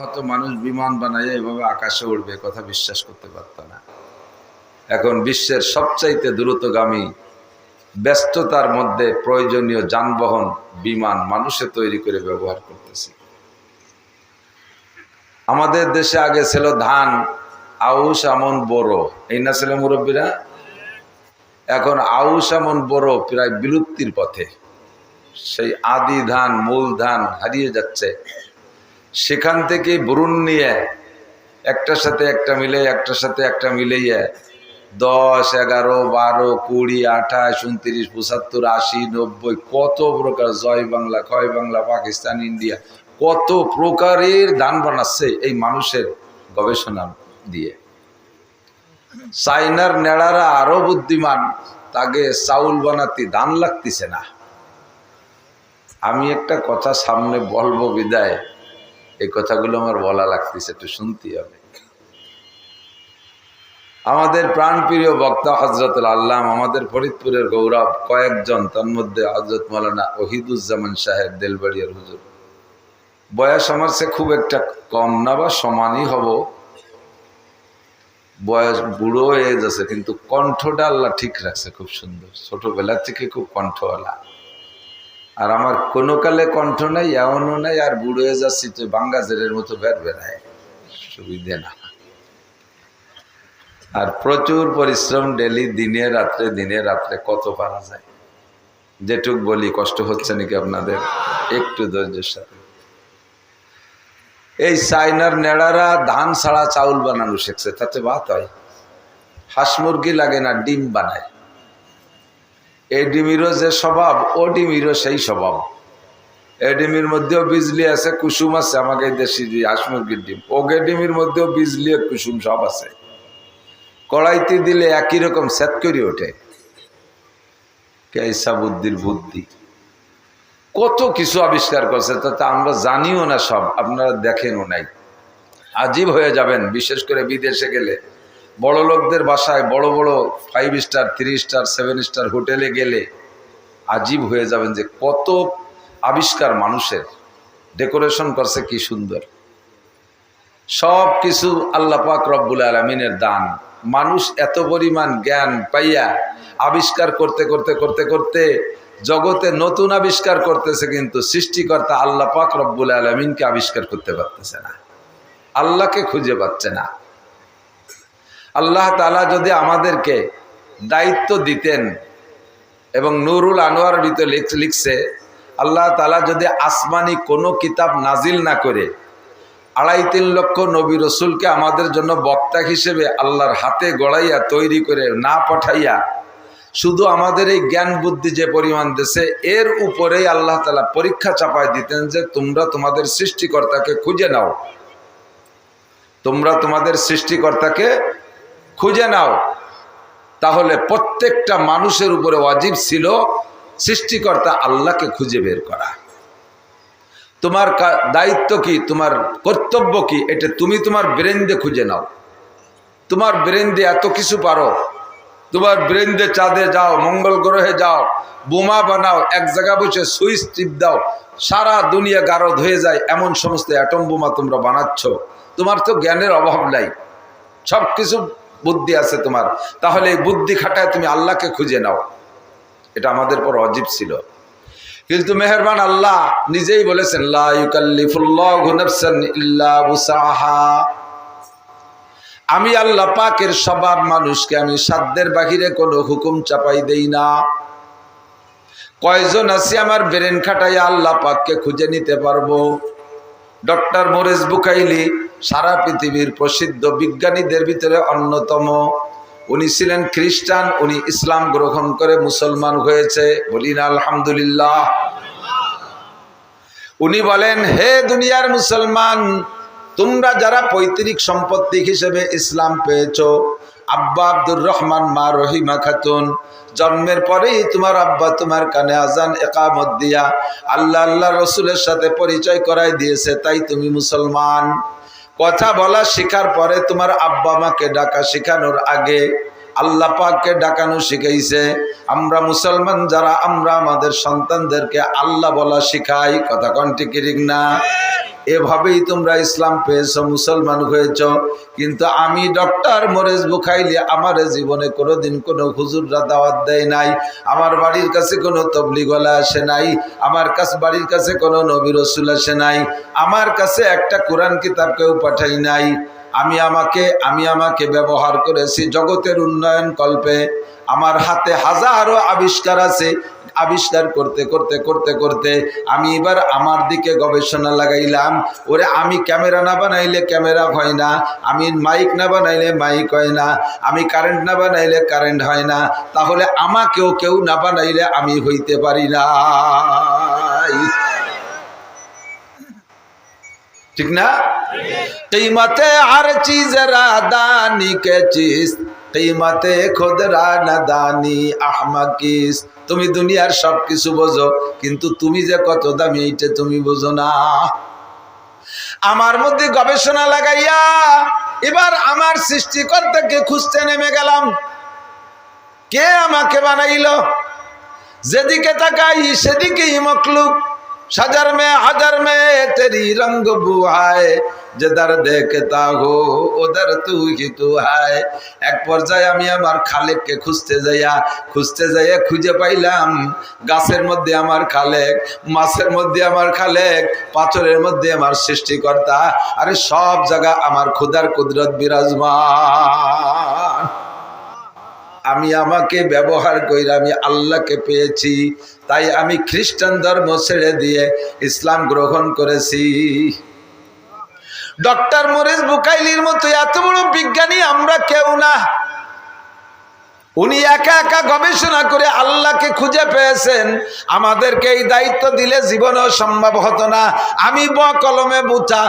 হয়তো মানুষ বিমান বানাইয়া এভাবে আকাশে উঠবে কথা বিশ্বাস করতে পারত না। এখন বিশ্বের সবচাইতে দ্রুতগামী, ব্যস্ততার মধ্যে প্রয়োজনীয় যানবাহন, বিমান মানুষে তৈরি করে ব্যবহার করতেছি। আমাদের দেশে আগে ছিল ধান, আউশ, আমন বড় এই না ছিল মুরব্বীরা? এখন আউশ, আমন বড় প্রায় বিলুপ্তির পথে। সেই আদি ধান, মূল ধান হারিয়ে যাচ্ছে। সেখান থেকে বরুণ নিয়ে একটার সাথে একটা মিলে, একটার সাথে একটা মিলাইয়ে। দশ, এগারো, বারো, কুড়ি, আঠাশ, উনত্রিশ, পঁচাত্তর, আশি, নব্বই, কত প্রকার জয় বাংলা, ক্ষয় বাংলা, পাকিস্তান, ইন্ডিয়া, কত প্রকারের ধান বানাচ্ছে এই মানুষের গবেষণা দিয়ে। চাইনার নেড়ারা আরও বুদ্ধিমান, তাকে চাউল বানাতে ধান লাগতেছে না। আমি একটা কথা সামনে বলব বিদায়। এই কথাগুলো আমার বলা লাগতেছে, একটু শুনতে হবে। আমাদের প্রাণপ্রিয় বক্তা হজরতুল আল্লাহ আমাদের ফরিদপুরের গৌরব কয়েকজন, তার মধ্যে হজরত মৌলানা ওহিদুজ্জামান সাহেব দেলবাড়িয়ার হুজুর। বয়স আমার সে খুব একটা কম না বা সমানই হব। বয়স বুড়ো হয়ে যাচ্ছে কিন্তু কণ্ঠটা আল্লাহ ঠিক রাখছে খুব সুন্দর। ছোটবেলা থেকে খুব কণ্ঠওয়ালা। আর আমার কোনো কালে কণ্ঠ নাই, এমনও নাই, আর বুড়ো হয়ে যাচ্ছি তো বাঙ্গাজেরের মতো বের বেড়ায় সুবিধে না। আর প্রচুর পরিশ্রম ডেলি, দিনে রাত্রে দিনে রাত্রে, কত পারা যায়। যেটুক বলি, কষ্ট হচ্ছে নাকি আপনাদের? একটু ধৈর্যের সাথে। এই চাইনার নেড়ারা ধান ছাড়া চাউল বানানো শিখছে, তাতে ভাত হয়। হাঁস মুরগি লাগে না, ডিম বানায়। এই ডিমিরও যে স্বভাব ও ডিমিরও সেই স্বভাব। এই ডিমির মধ্যেও বিজলি আছে, কুসুম আছে, আমাকে দেশি হাঁস মুরগির ডিম। ওগে ডিমির মধ্যেও বিজলি কুসুম সব আছে। কড়াইতে দিলে একই রকম সেট করে ওঠে। কেসা বুদ্ধির বুদ্ধি। কত কিছু আবিষ্কার করছে তাতে আমরা জানিও না সব, আপনারা দেখেনও নাই। আজীব হয়ে যাবেন, বিশেষ করে বিদেশে গেলে। বড় লোকদের বাসায় বড় বড় five star three star seven star হোটেলে গেলে আজীব হয়ে যাবেন যে কত আবিষ্কার মানুষের। ডেকোরেশন করছে কি সুন্দর। সব কিছু আল্লাহ পাক রব্বুল আলমিনের দান। মানুষ এত পরিমাণ জ্ঞান পাইয়া আবিষ্কার করতে করতে করতে করতে জগতে নতুন আবিষ্কার করতেছে কিন্তু সৃষ্টিকর্তা আল্লাহ পাক রব্বুল আলমিনকে আবিষ্কার করতে পারতেছে না। আল্লাহকে খুঁজে পাচ্ছে না। আল্লাহ তালা যদি আমাদেরকে দায়িত্ব দিতেন এবং নুরুল আনোয়ার ভিতরে লিখছে, আল্লাহ তালা যদি আসমানি কোনো কিতাব নাজিল না করে, আড়াই তিন লক্ষ নবী রসুলকে আমাদের জন্য বক্তা হিসেবে আল্লাহর হাতে গড়াইয়া, তৈরি করে না পাঠাইয়া, শুধু আমাদের এই জ্ঞান বুদ্ধি যে পরিমাণ দেশে এর উপরেই আল্লাহ তালা পরীক্ষা চাপায় দিতেন যে তোমরা তোমাদের সৃষ্টিকর্তাকে খুঁজে নাও। তোমরা তোমাদের সৃষ্টিকর্তাকে খুঁজে নাও। তাহলে প্রত্যেকটা মানুষের উপরে অজীব ছিল সৃষ্টিকর্তা আল্লাহকে খুঁজে বের করা। তোমার দায়িত্ব কি? তোমার কর্তব্য কি? এটা তুমি তোমার ব্রেন দিয়ে খুঁজে নাও। তোমার ব্রেন এত কিছু পারো। তোমার ব্রেন চাঁদে যাও, মঙ্গল গ্রহে যাও, বোমা বানাও, এক জায়গা বসে সুইচ টিপ দাও। সারা দুনিয়া গারদ হয়ে যায়, এমন সমস্ত অ্যাটম বোমা তোমরা বানাচ্ছ। তোমার তো জ্ঞানের অভাব নাই। সব কিছু বুদ্ধি আছে তোমার। তাহলে এই বুদ্ধি খাটায় তুমি আল্লাহকে খুঁজে নাও। এটা আমাদের পর অজীব ছিল। কিন্তু মেহরবান আল্লাহ নিজেই বলেছেন আমি আল্লাহ পাকের স্বভাব মানুষকে আমি সাধ্যের বাহিরে কোনো হুকুম চাপাই দেই না। কয়জন আছি আমার ব্রেন খাটাইয়া আল্লাহ পাককে খুঁজে নিতে পারব? ডক্টর মোরেজ বুকাইলি সারা পৃথিবীর প্রসিদ্ধ বিজ্ঞানীদের ভিতরে অন্যতম। উনি ছিলেন খ্রিস্টান, উনি ইসলাম গ্রহণ করে মুসলমান হয়েছে বলি না, আলহামদুলিল্লাহ। উনি বলেন, হে দুনিয়ার মুসলমান, তোমরা যারা পৈতৃক সম্পত্তি হিসেবে ইসলাম পেয়েছ, আব্বা আব্দুর রহমান মা রহিমা খাতুন জন্মের পরেই তোমার আব্বা তোমার কানে আজান একামত দিয়া আল্লাহ আল্লাহ রসুলের সাথে পরিচয় করাই দিয়েছে, তাই তুমি মুসলমান। কথা বলা শেখার পরে তোমার আব্বা মাকে ডাকা শেখানোর আগে আল্লাহ পাককে ডাকানো শিখাইছে। আমরা মুসলমান যারা, আমরা আমাদের সন্তানদেরকে আল্লাহ বলা শিখাই। কথা কন্টি কিরিক না? এভাবেই তোমরা ইসলাম পেয়েছ, মুসলমান হয়েছ। কিন্তু আমি ডক্টর মোরেজ বুখাইলি, আমার জীবনে কোনোদিন কোনো হুজুররা দাওয়াত দেয় নাই। আমার বাড়ির কাছে কোনো তবলিগলা আসে নাই। আমার কাছে, বাড়ির কাছে কোনো নবী রসুল আসে নাই। আমার কাছে একটা কোরআন কিতাব কেউ পাঠাই নাই। আমি আমাকে আমি আমাকে ব্যবহার করেছি। জগতের উন্নয়ন কল্পে আমার হাতে হাজারো আবিষ্কার আছে। আবিষ্কার করতে করতে করতে করতে আমি এবার আমার দিকে গবেষণা লাগাইলাম। ওরে আমি ক্যামেরা না বানাইলে ক্যামেরা হয় না আমি মাইক না বানাইলে মাইক হয় না আমি কারেন্ট না বানাইলে কারেন্ট হয় না তাহলে আমাকেও কেউ না বানাইলে আমি হইতে পারি না। ঠিক না? কিমতে আর চিজ দানি কে চিস কিমাতে খোদরা নাদানি আহমাকিস তুমি দুনিয়ার সব কিছু বোঝো, কিন্তু তুমি যে কত দামি এইটা তুমি বোঝো না। আমার মধ্যে গবেষণা লাগাইয়া এবার আমার সৃষ্টিকর্তাকে খুঁজতে নেমে গেলাম। কে আমাকে বানাইল? যেদিকে তাকাই সেদিকেই মকলুক সাজার মে হাজার মে তেরি রঙ্গ বুহায়। যে তার দেখতা হো ওদের তুই তু হায়? এক পর্যায়ে আমি আমার খালেককে খুঁজতে যাইয়া খুঁজতে যাইয়া খুঁজে পাইলাম, গাছের মধ্যে আমার খালেক, মাছের মধ্যে আমার খালেক, পাথরের মধ্যে আমার সৃষ্টিকর্তা, আরে সব জায়গা আমার ক্ষুদার কুদরত বিরাজমান। আমি আমাকে ব্যবহার কইরা আমি আল্লাহকে পেয়েছি, তাই আমি খ্রিস্টান ধর্ম ছেড়ে দিয়ে ইসলাম গ্রহণ করেছি। ডক্টর মরিস বুকাইলির মতো এত বড় বিজ্ঞানী আমরা কেউ না। উনি একা একা গবেষণা করে আল্লাহকে খুঁজে পেয়েছেন। আমাদেরকে এই দায়িত্ব দিলে জীবনেও সম্ভব হতো না। আমি ব কলমে বুচা,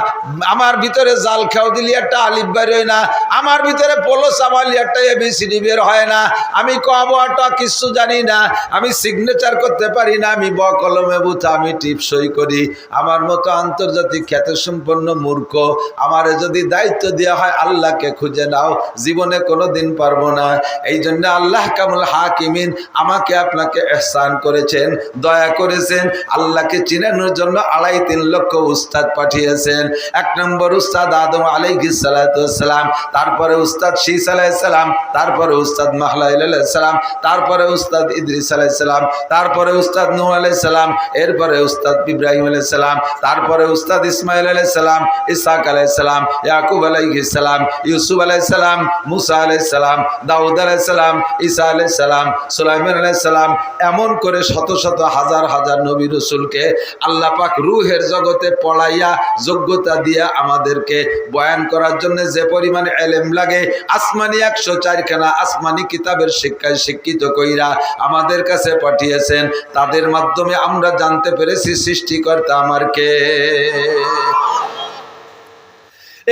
আমার ভিতরে জাল খেয়াও দিলি, একটা আলিফ বের হয় না। আমার ভিতরে পোলো চাবালি একটা এবিসিডি বের হয় না। আমি কবটা কিছু জানি না। আমি সিগনেচার করতে পারি না। আমি ব কলমে বুচা, আমি টিপসই করি। আমার মতো আন্তর্জাতিক খ্যাতসম্পন্ন মূর্খ, আমারে যদি দায়িত্ব দেওয়া হয়, আল্লাহকে খুঁজে নাও। জীবনে কোনো দিন পারব না। এই জন্য আল্লাহ কামুল হাকিমিন আমাকে আপনাকে এহসান করেছেন দয়া করেছেন আল্লাহকে চিনানোর জন্য আড়াই তিন লক্ষ উস্তাদ পাঠিয়েছেন এক নম্বর উস্তাদ আদম আলাইহি সালাম তারপরে উস্তাদ শীস আলাইসালাম তারপরে উস্তাদ মাহলাইসালাম তারপরে উস্তাদ ইদ্রিস আলাইসালাম তারপরে উস্তাদ নূহ আলাইসালাম এরপরে উস্তাদ ইব্রাহিম আলাইসালাম তারপরে উস্তাদ ইসমাইল আলাইসালাম ইসাক আলাইসালাম ইয়াকুব আলাইহিসালাম ইউসুফ আলাইসালাম মুসা আলাইসালাম দাউদ আলাইসালাম ঈসা আলাইসালাম সুলাইমান আলাইসালাম এমন করে শত শত হাজার হাজার নবী রসুলকে আল্লাহ পাক রুহের জগতে পড়াইয়া যোগ্যতা দিয়ে আমাদেরকে বয়ান করার জন্য যে পরিমাণে এলেম লাগে, আসমানি একশো চারখানা আসমানি কিতাবের শিক্ষায় শিক্ষিত কইরা আমাদের কাছে পাঠিয়েছেন, তাদের মাধ্যমে আমরা জানতে পেরেছি সৃষ্টিকর্তা আমার কে।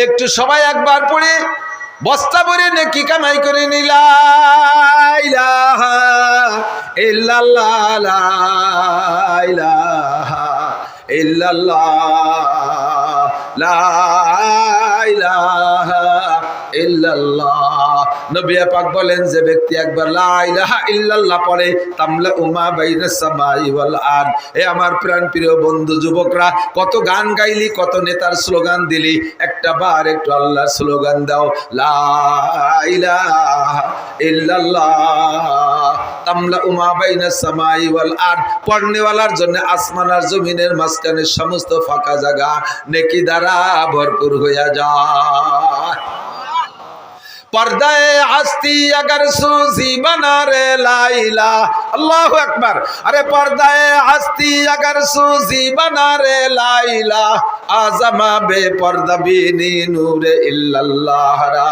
একটু সবাই একবার পড়ে। বস্তা ভরে নেকি কামাই করে নিলা ইলাহা ইল্লাল্লাহ লা ইলাহা ইল্লাল্লাহ লা ইলাহা ইল্লাল্লাহ নবী পাক বলেন যে ব্যক্তি একবার লা ইলাহা ইল্লাল্লাহ পড়ে, তামলা উমা বাইনাস সামাই ওয়াল আরদ। এ আমার প্রাণ প্রিয় বন্ধু, যুবকরা, কত গান গাইলি, কত নেতার স্লোগান দিলি, একটা বার একটু আল্লাহর স্লোগান দাও, লা ইলাহা ইল্লাল্লাহ, তামলা উমা বাইনাস সামাই ওয়াল আরদ। পড়নেওয়ালার জন্য আসমান আর জমিনের মাঝখানে সমস্ত ফাঁকা জায়গা, নেকি দ্বারা ভরপুর হইয়া যায়। পর্দায় আস্তি আগর সুজি বনারে লাইলা। আল্লাহ আকবার। আরে পর্দায় আস্তি আগর সুজি বনারে লাইলা। আজমা বে পর্দবিনী নূরে ইল্লাল্লাহরা।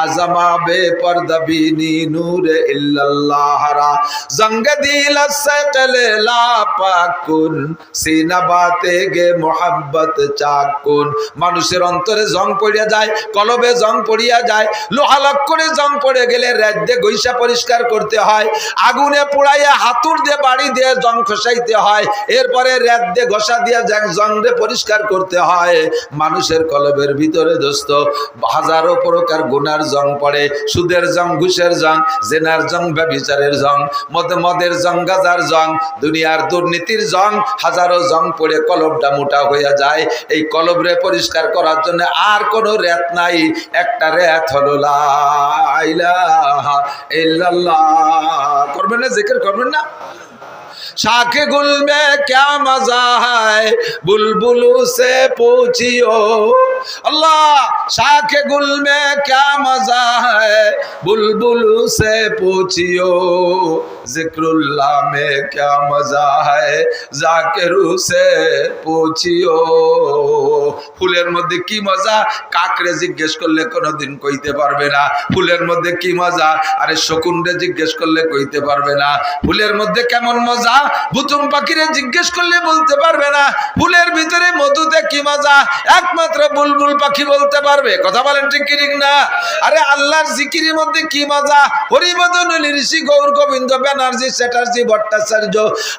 আজমা বে পর্দবিনী নূরে ইল্লাল্লাহরা। জঙ্গ দিল সকলে লাপাকুন। সিনাবাতে গে মোহাব্বত চাকুন। মানুষের অন্তরে জং পড়িয়া যায়, কলবে জং পড়িয়া যায়। হালক করে জং পড়ে গেলে রাত দিয়ে গৈসা পরিষ্কার করতে হয়। আগুনে পোড়াইয়া হাতুর দিয়ে বাড়ি দিয়ে জং খসাইতে হয়। এরপরে রাত দিয়ে ঘষা দিয়ে জং রে পরিষ্কার করতে হয়। মানুষের কলবের ভিতরে দোস্ত, হাজারো প্রকার গুনার জং পড়ে। সুদের জং, ঘুষের জং, জেনার জং ব্যবিচারের জং, মদ মদের জং, গাজার জং, দুনিয়ার দুর্নীতির জং, হাজারো জং পড়ে কলবটা মোটা হইয়া যায়। এই কলবরে পরিষ্কার করার জন্য আর কোনো রেত নাই। একটা রেত হলো লা ইলাহা ইল্লাল্লাহ। করবেন না জিকির করবেন না? शाख गुल में क्या मजा है बुलबुलू से पूछियो अल्लाह शाख गुल में क्या मजा है बुलबुलू से पूछियो जिक्रुल्लाह में क्या मजा है জাকেরু সে পুছিও ফুলের মধ্যে কি মজা কাকড়ে জিজ্ঞেস করলে কোনোদিন কইতে পারবে না ফুলের মধ্যে কি মজা আরে শকুনরে জিজ্ঞেস করলে কইতে পারবে না ফুলের মধ্যে কেমন মজা বুতুম পাখিরে জিজ্ঞেস করলে বলতে পারবে না, ফুলের ভিতরে মধুতে কি মজা? একমাত্র বুলবুল পাখি বলতে পারবে। কথা বলেন ঠিক ঠিক না? আরে আল্লাহর জিকিরের মধ্যে কি মজা? হরিবদ নলি ঋষি, গৌর, গোবিন্দ, ব্যানার্জি, চ্যাটার্জি, ভট্টাচার্য।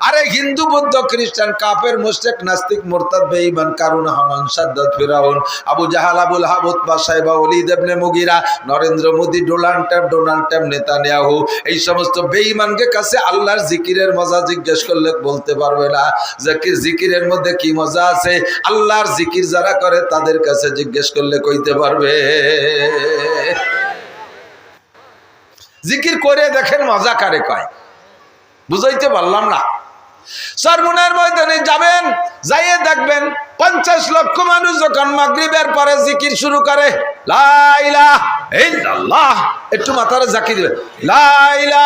আরে হিন্দু, বৌদ্ধ, খ্রিস্টান, কাপের মুশরিক নাস্তিক, মুরতাদ, বেঈমান, কারুন, হামান, সাদ্দাত, ফিরাউন, আবু জাহাল, আবুল হাবুত বা সাহেবা, Walid ibn Mughira, Narendra Modi, Donald Trump Donald Trump, Netanyahu, এই সমস্ত বেঈমানকে কাছে আল্লাহর জিকিরের মজা জিজ্ঞেস করলে বলতে পারবে না যে কি জিকিরের মধ্যে কি মজা আছে? আল্লাহর জিকির যারা করে তাদের কাছে জিজ্ঞেস করলে কইতে পারবে। জিকির করে দেখেন মজা কারে কয়? বুঝাইতে পারলাম না। সরমুনের ময়দানে যাবেন, যাইয়ে দেখবেন পঞ্চাশ লক্ষ মানুষ যখন মাগরিবের পরে জিকির শুরু করে লাইলা ইল্লাল্লাহ, একটু মাথার জাকি দিবে লাইলা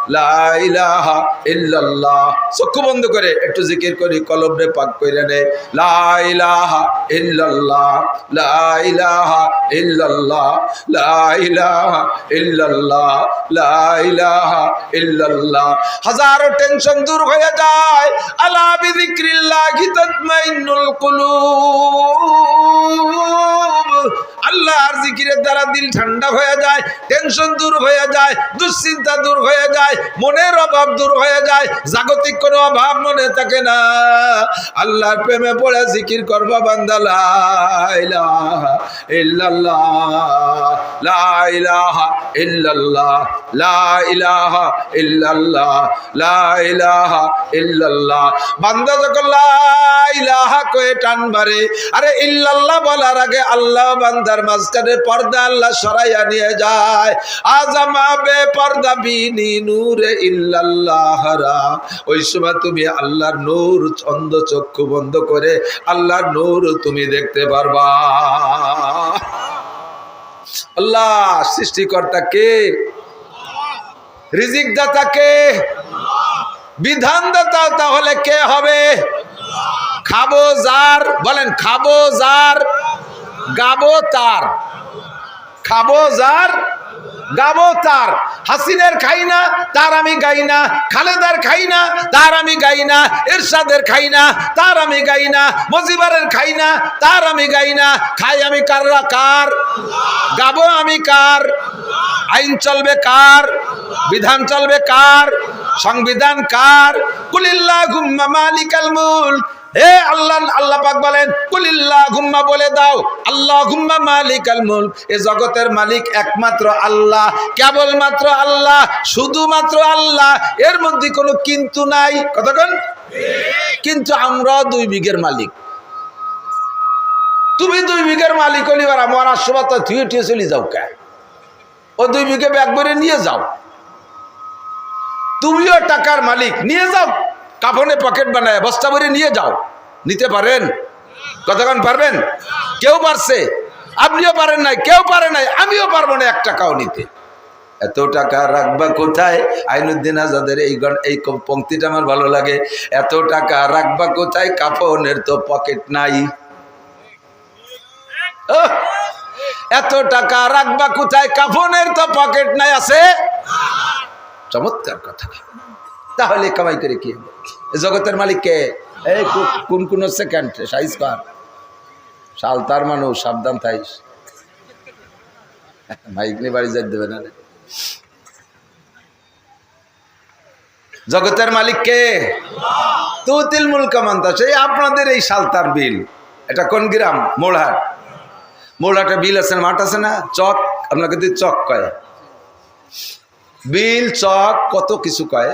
বন্ধ করে একটু জিকির করি, কলবরে পাক কইরা নে। হাজারো টেনশন দূর হয়ে যায়। আলা আল্লাহর জিকিরের দ্বারা দিল ঠান্ডা হয়ে যায়, টেনশন দূর হয়ে যায়, দুশ্চিন্তা দূর হয়ে যায়। মনের অভাব দূর হয়ে যায়, জাগতিক কোনো অভাব মনে থাকে না। আল্লাহর প্রেমে পড়ে জিকির করবা বান্দা যখন কয়ে টান বাড়ে আরে ইল্লাল্লাহ বলার আগে আল্লাহ বান্দার মাঝখানে পর্দা আল্লাহ সরাইয়া নিয়ে যায়। আজামা বে পর্দা বিনি ইল্লাল্লাহরা। ওই সময় তুমি আল্লাহর নূর, ছন্দ, চক্ষু বন্ধ করে আল্লাহর নূর তুমি দেখতে পারবা। আল্লাহ, সৃষ্টিকর্তা কে? রিজিক দাতা কে? বিধান দাতা তাহলে কে হবে? খাব, যার, বলেন, খাব, যার, গাবো, তার। খাব, যার গাবো তার। হাসিনের খাই না তার আমি গাই না খালেদার খাই না তার আমি গাই না এরশাদের খাই না তার আমি গাই না মজিবারের খাই না তার আমি গাই না খাই আমি কাররা কার? গাবো আমি কার? আইন চলবে কার? বিধান চলবে কার? সংবিধান কার? কুলিল্লাহ মালিকাল মুলক। হে আল্লাহ আল্লাহ পাক বলেন কুলিল্লাহ ঘুম্মা বলে দাও আল্লাহ ঘুম্মা মালিক। আল মুলক এ জগতের মালিক একমাত্র আল্লাহ, কেবলমাত্র আল্লাহ, শুধুমাত্র আল্লাহ। এর মধ্যে কোনো কিন্তু নাই। কতক্ষণ কিন্তু আমরা দুই বিঘের মালিক। তুমি দুই বিঘের মালিক হলিবার আমার তো থুয়ে টুয়ে চলে যাও কে? ও দুই বিঘে ব্যাগ ভরে নিয়ে যাও। তুমিও টাকার মালিক, নিয়ে যাও। কাফনে পকেট বানায়, বস্তা ভরে নিয়ে যাও। নিতে পারেন? কতক্ষণ পারবেন? কেউ পারছে? আপনিও পারেন নাই, কেউ পারে নাই, আমিও পারব না এক টাকাও নিতে। এত টাকা রাখবা কোথায়? আইনুদ্দিন আজাদের এই এই পংক্তিটা আমার ভালো লাগে। এত টাকা রাখবা কোথায়? কাফনের তো পকেট নাই! এত টাকা রাখবা কোথায়? কাফনের তো পকেট নাই, আছে? চমৎকার কথা। তাহলে কামাই করে কি? জগতের মালিক কে? এই কোন কোন সেকেন্ড সাইজ কর সালতার মানুষ, সাবধান থাইস মাইক নিয়ে বাড়ি যাই দেবে না জগতের মালিক কে? তুতিল মুলকা মান্তা, সেই আপনাদের এই সালতার বিল। এটা কোন গ্রাম? মোড়হাট মোড়হাটে বিল আছে মাঠ আছে না? চক, আপনাকে চক কয়। বিল, চক, কত কিছু কয়?